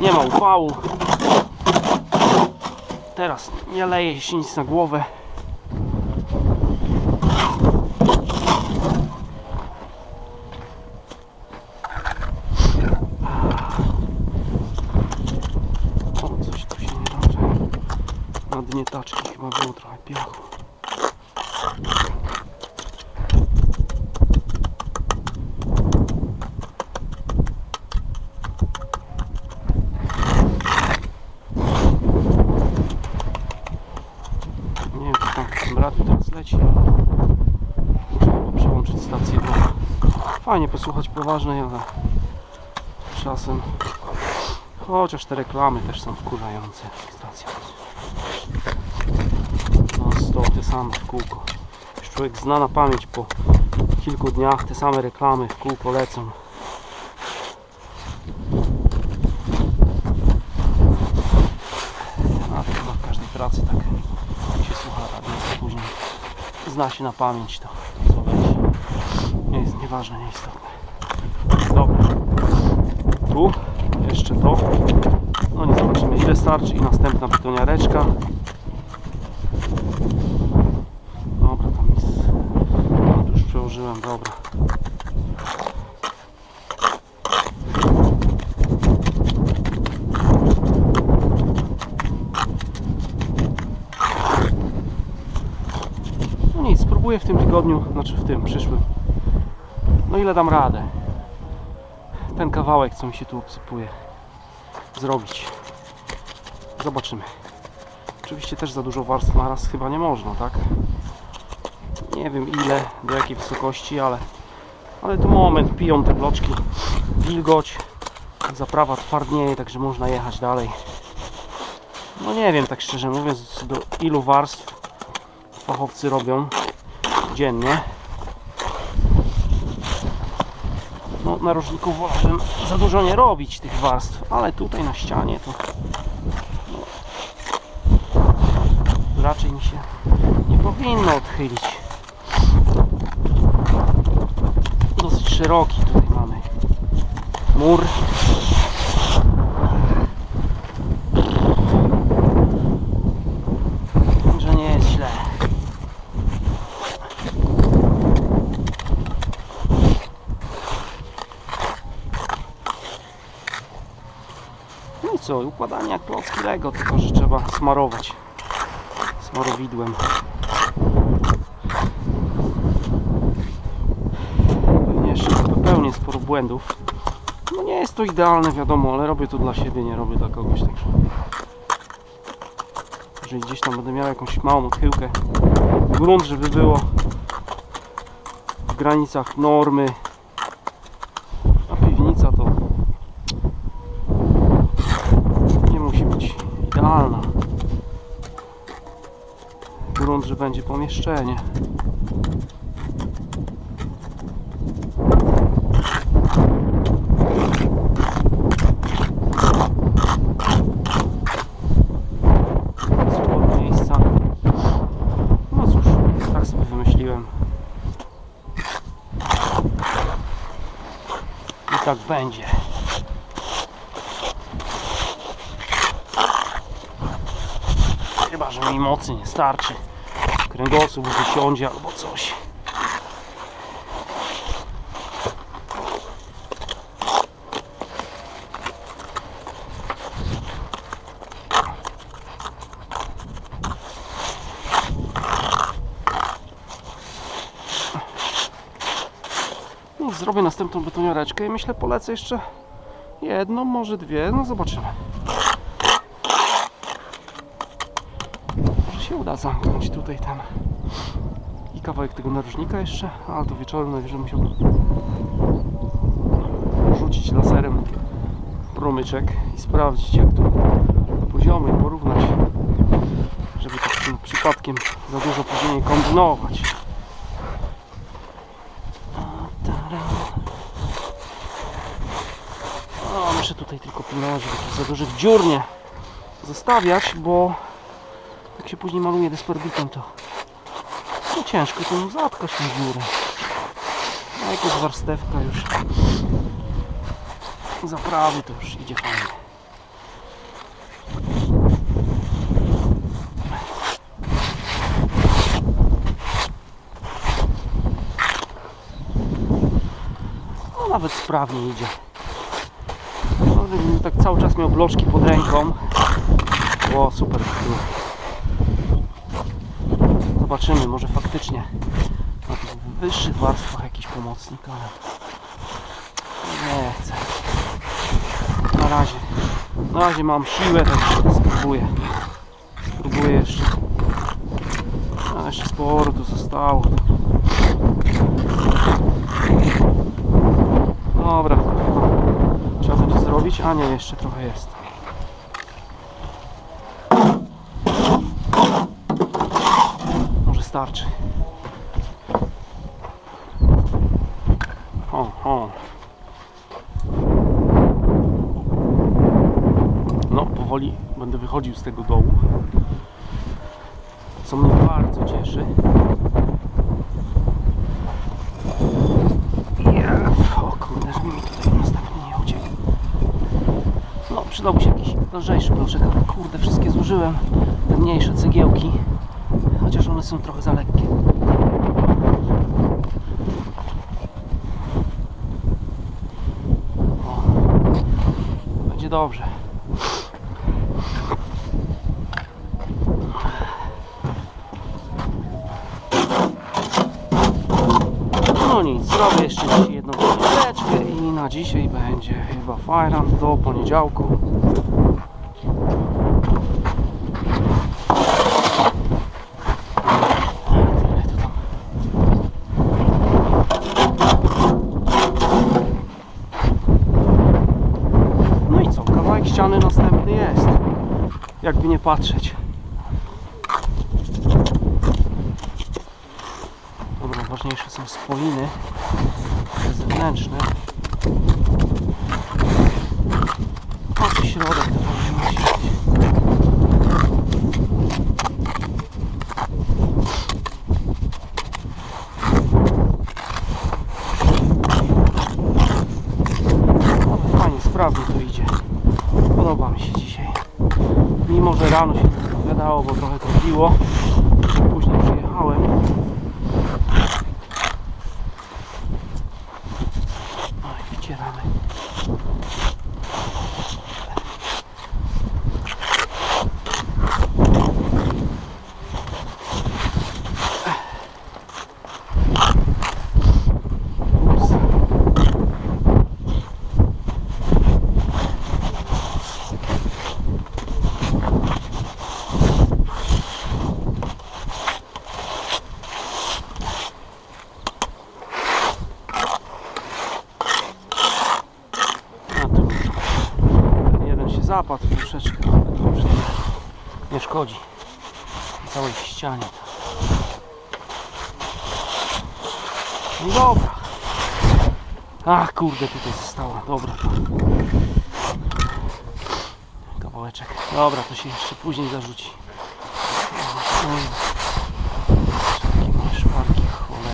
Nie ma upału. Teraz nie leje się nic na głowę. O, coś tu się nie dobrze. Na dnie taczki chyba było trochę piachu. Nie wiem, czy tam w tym radiu teraz leci, ale muszę chyba przełączyć stację, bo fajnie posłuchać poważnej, ale czasem chociaż te reklamy też są wkurzające w stacjach. No sto te same w kółko. Już człowiek zna na pamięć po kilku dniach te same reklamy w kółko lecą. A chyba w każdej pracy tak się słucha to później zna się na pamięć to, to co leci. Nie jest nieważne, nieistotne. Dobra. Tu jeszcze to. No nie zobaczymy ile starczy i następna betoniareczka. Dobra, tam jest. No, już przełożyłem, dobra. No nic, spróbuję w tym tygodniu, znaczy w tym przyszłym. No ile dam radę. Ten kawałek, co mi się tu obsypuje, zrobić. Zobaczymy. Oczywiście też za dużo warstw na raz chyba nie można, tak? Nie wiem ile, do jakiej wysokości, ale ale to moment, piją te bloczki wilgoć, zaprawa twardnieje, także można jechać dalej. No nie wiem, tak szczerze mówiąc, do ilu warstw fachowcy robią dziennie. No, narożników wolałbym za dużo nie robić tych warstw, ale tutaj na ścianie to no, raczej mi się nie powinno odchylić. Dosyć szeroki tutaj mamy mur. Że nie jest źle. No i co, układanie jak klocki Lego, tylko że trzeba smarować smarowidłem. Pewnie jeszcze popełnię sporo błędów. No nie jest to idealne, wiadomo, ale robię to dla siebie, nie robię dla kogoś, także jeżeli gdzieś tam będę miał jakąś małą odchyłkę, grunt, żeby było w granicach normy, a piwnica to nie musi być idealna. Grunt, że będzie pomieszczenie. No tak tak będzie. Chyba, że mi mocy nie starczy. Kręgosłup wysiądzie albo coś. Zrobię następną betoniareczkę i myślę polecę jeszcze jedną, może dwie, no zobaczymy. Się uda zamknąć tutaj ten i kawałek tego narożnika jeszcze, ale to wieczorem najwyżej musiał rzucić laserem promyczek i sprawdzić jak tu poziomy porównać, żeby tak przypadkiem za dużo później nie kombinować. No, muszę tutaj tylko pilnować, żeby tu za dużych dziur nie zostawiać, bo jak się później maluje desperbitem, to no ciężko to zatkać tę dziurę. No jakaś warstewka już zaprawy to już idzie fajnie. No nawet sprawnie idzie. No, tak cały czas miał bloczki pod ręką. O, super. Zobaczymy, może faktycznie na tych wyższych warstwach jakiś pomocnik, ale nie chcę. Na razie, na razie mam siłę, także spróbuję. Spróbuję jeszcze. A jeszcze sporo tu zostało. Dobra. Trzeba będzie zrobić, a nie, jeszcze trochę jest. Może starczy. O, o. No, powoli będę wychodził z tego dołu. Co mnie bardzo cieszy. O kurde, żeby mi tutaj następnie nie uciekł. No, przydałby się jakiś lżejszy bloczek, ale kurde, wszystkie zużyłem. Te mniejsze cegiełki. Chociaż one są trochę za lekkie. O, będzie dobrze. No nic, zrobię jeszcze dzisiaj jedną wycieczkę i na dzisiaj będzie chyba fajran do poniedziałku. Tyle to tam. No i co, kawałek ściany następny jest. Jakby nie patrzeć. Dobra, ważniejsze są spoiny te zewnętrzne. O, tu środek to powinien siedzieć. Ale fajnie, sprawnie to idzie. Podoba mi się dzisiaj. Mimo, że rano się wydało, bo trochę kropiło. Później przyjechałem. No i wycieramy. Ups. A tu ten jeden się zapadł troszeczkę, dobrze, nie szkodzi całej ścianie. No dobra. Ach kurde, tutaj zostało. Dobra. Kawałeczek. Dobra, to się jeszcze później zarzuci.